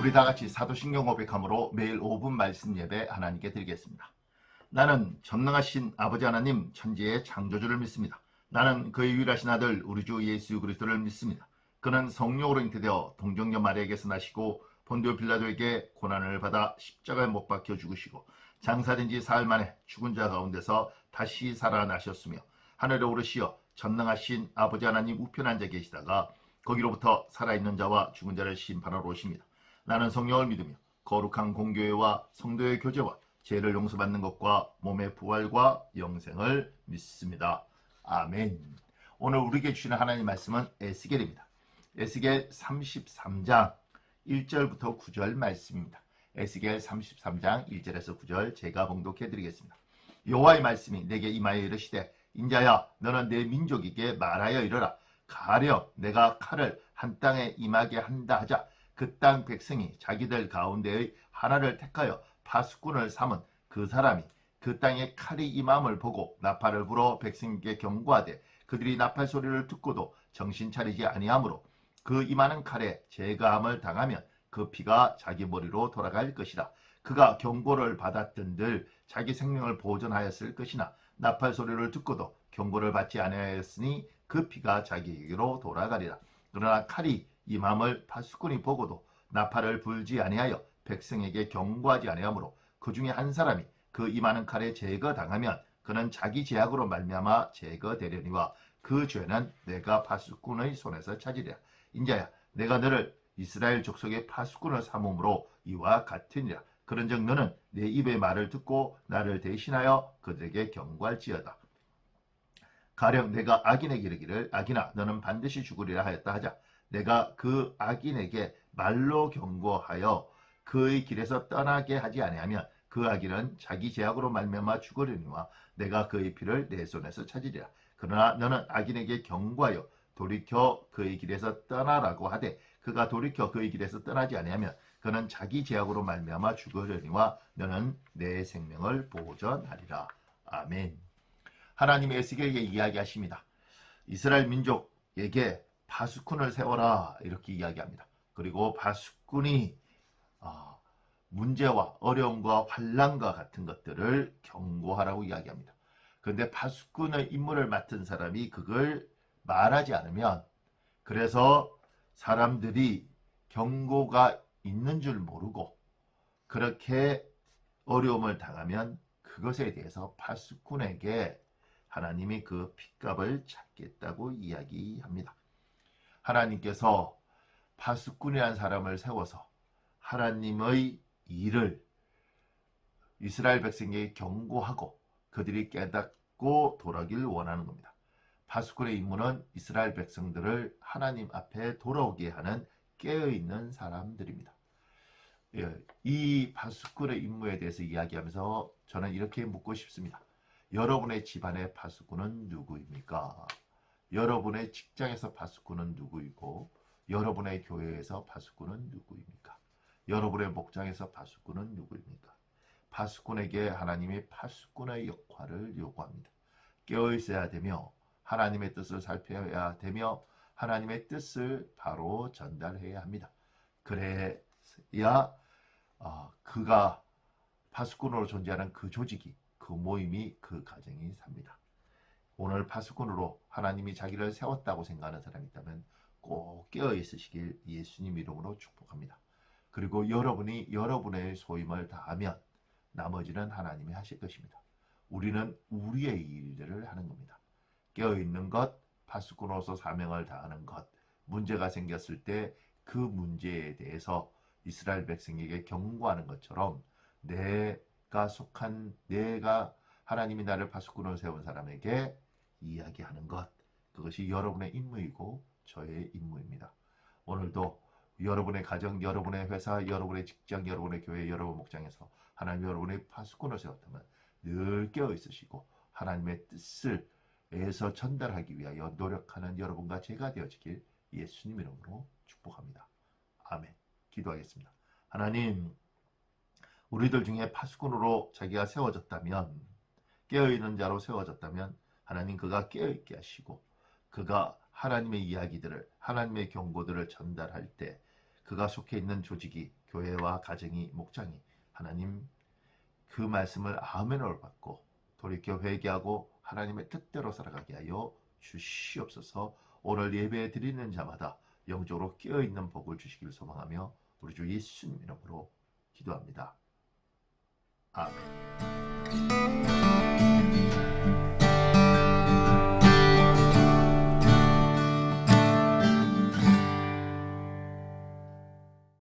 우리 다 같이 사도신경 고백함으로 매일 5분 말씀 예배 하나님께 드리겠습니다. 나는 전능하신 아버지 하나님 천지의 창조주를 믿습니다. 나는 그의 유일하신 아들 우리 주 예수 그리스도를 믿습니다. 그는 성령으로 잉태되어 동정녀 마리아에게서 나시고 본디오 빌라도에게 고난을 받아 십자가에 못 박혀 죽으시고 장사된 지 사흘 만에 죽은 자 가운데서 다시 살아나셨으며 하늘에 오르시어 전능하신 아버지 하나님 우편 앉아 계시다가 거기로부터 살아있는 자와 죽은 자를 심판하러 오십니다. 나는 성령을 믿으며 거룩한 공교회와 성도의 교제와 죄를 용서받는 것과 몸의 부활과 영생을 믿습니다. 아멘. 오늘 우리에게 주시는 하나님 말씀은 에스겔입니다. 에스겔 33장 1절부터 9절 말씀입니다. 에스겔 33장 1절에서 9절 제가 봉독해 드리겠습니다. 여호와의 말씀이 내게 임하여 이르시되 인자야 너는 내 민족에게 말하여 이르라 가령 내가 칼을 한 땅에 임하게 한다 하자 그 땅 백성이 자기들 가운데의 하나를 택하여 파수꾼을 삼은 그 사람이 그 땅에 칼이 임함을 보고 나팔을 불어 백성에게 경고하되 그들이 나팔 소리를 듣고도 정신 차리지 아니하므로 그 임하는 칼에 제가함을 당하면 그 피가 자기 머리로 돌아갈 것이라. 그가 경고를 받았던들 자기 생명을 보존하였을 것이나 나팔 소리를 듣고도 경고를 받지 아니하였으니 그 피가 자기에게로 돌아가리라. 그러나 칼이 임함을 파수꾼이 보고도 나팔을 불지 아니하여 백성에게 경고하지 아니하므로 그 중에 한 사람이 그 임하는 칼에 제거당하면 그는 자기 제약으로 말미암아 제거되려니와 그 죄는 내가 파수꾼의 손에서 찾으리라 인자야 내가 너를 이스라엘 족속의 파수꾼을 삼음으로 이와 같으니라. 그런즉 너는 내 입의 말을 듣고 나를 대신하여 그들에게 경고할지어다. 가령 내가 악인에게 이르기를 악인아 너는 반드시 죽으리라 하였다 하자 내가 그 악인에게 말로 경고하여 그의 길에서 떠나게 하지 아니하면 그 악인은 자기 제약으로 말미암아 죽으려니와 내가 그의 피를 내 손에서 찾으리라. 그러나 너는 악인에게 경고하여 돌이켜 그의 길에서 떠나라고 하되 그가 돌이켜 그의 길에서 떠나지 아니하면 그는 자기 제약으로 말미암아 죽으려니와 너는 내 생명을 보존하리라. 아멘. 하나님의 에스겔에게 이야기하십니다. 이스라엘 민족에게 바수꾼을 세워라 이렇게 이야기합니다 그리고 바수꾼이 아, 문제와 어려움과 환란과 같은 것들을 경고하라고 이야기합니다. 그런데 파수꾼의 임무를 맡은 사람이 그걸 말하지 않으면 그래서 사람들이 경고가 있는 줄 모르고 그렇게 어려움을 당하면 그것에 대해서 파수꾼에게 하나님이 그 핏값을 찾겠다고 이야기합니다. 하나님께서 파수꾼이라는 사람을 세워서 하나님의 일을 이스라엘 백성에게 경고하고 그들이 깨닫고 돌아오길 원하는 겁니다. 파수꾼의 임무는 이스라엘 백성들을 하나님 앞에 돌아오게 하는 깨어있는 사람들입니다. 예, 이 파수꾼의 임무에 대해서 이야기하면서 저는 이렇게 묻고 싶습니다. 여러분의 집안의 파수꾼은 누구입니까? 여러분의 직장에서 파수꾼은 누구이고 여러분의 교회에서 파수꾼은 누구입니까? 여러분의 목장에서 파수꾼은 누구입니까? 파수꾼에게 하나님이 파수꾼의 역할을 요구합니다. 깨어 있어야 되며 하나님의 뜻을 살펴야 되며 하나님의 뜻을 바로 전달해야 합니다. 그래야 어, 그가 파수꾼으로 존재하는 그 조직이 그 모임이 그 가정이 삽니다. 오늘 파수꾼으로 하나님이 자기를 세웠다고 생각하는 사람이 있다면 꼭 깨어 있으시길 예수님 이름으로 축복합니다. 그리고 여러분이 여러분의 소임을 다하면 나머지는 하나님이 하실 것입니다. 우리는 우리의 일들을 하는 겁니다. 깨어 있는 것, 파수꾼으로서 사명을 다하는 것, 문제가 생겼을 때 그 문제에 대해서 이스라엘 백성에게 경고하는 것처럼 내가 속한 내가 하나님이 나를 파수꾼으로 세운 사람에게 이야기하는 것 그것이 여러분의 임무이고 저의 임무입니다. 오늘도 여러분의 가정, 여러분의 회사, 여러분의 직장, 여러분의 교회, 여러분 목장에서 하나님 여러분의 파수꾼을 세웠다면 늘 깨어 있으시고 하나님의 뜻을 에서 전달하기 위하여 노력하는 여러분과 제가 되어지길 예수님 이름으로 축복합니다. 아멘. 기도하겠습니다. 하나님, 우리들 중에 파수꾼으로 자기가 세워졌다면, 깨어있는 자로 세워졌다면, 하나님 그가 깨어있게 하시고, 그가 하나님의 이야기들을, 하나님의 경고들을 전달할 때, 그가 속해 있는 조직이 교회와 가정이 목장이 하나님 그 말씀을 아멘으로 받고 돌이켜 회개하고 하나님의 뜻대로 살아가게 하여 주시옵소서 오늘 예배 드리는 자마다 영적으로 깨어있는 복을 주시기를 소망하며 우리 주 예수님 이름으로 기도합니다. 아멘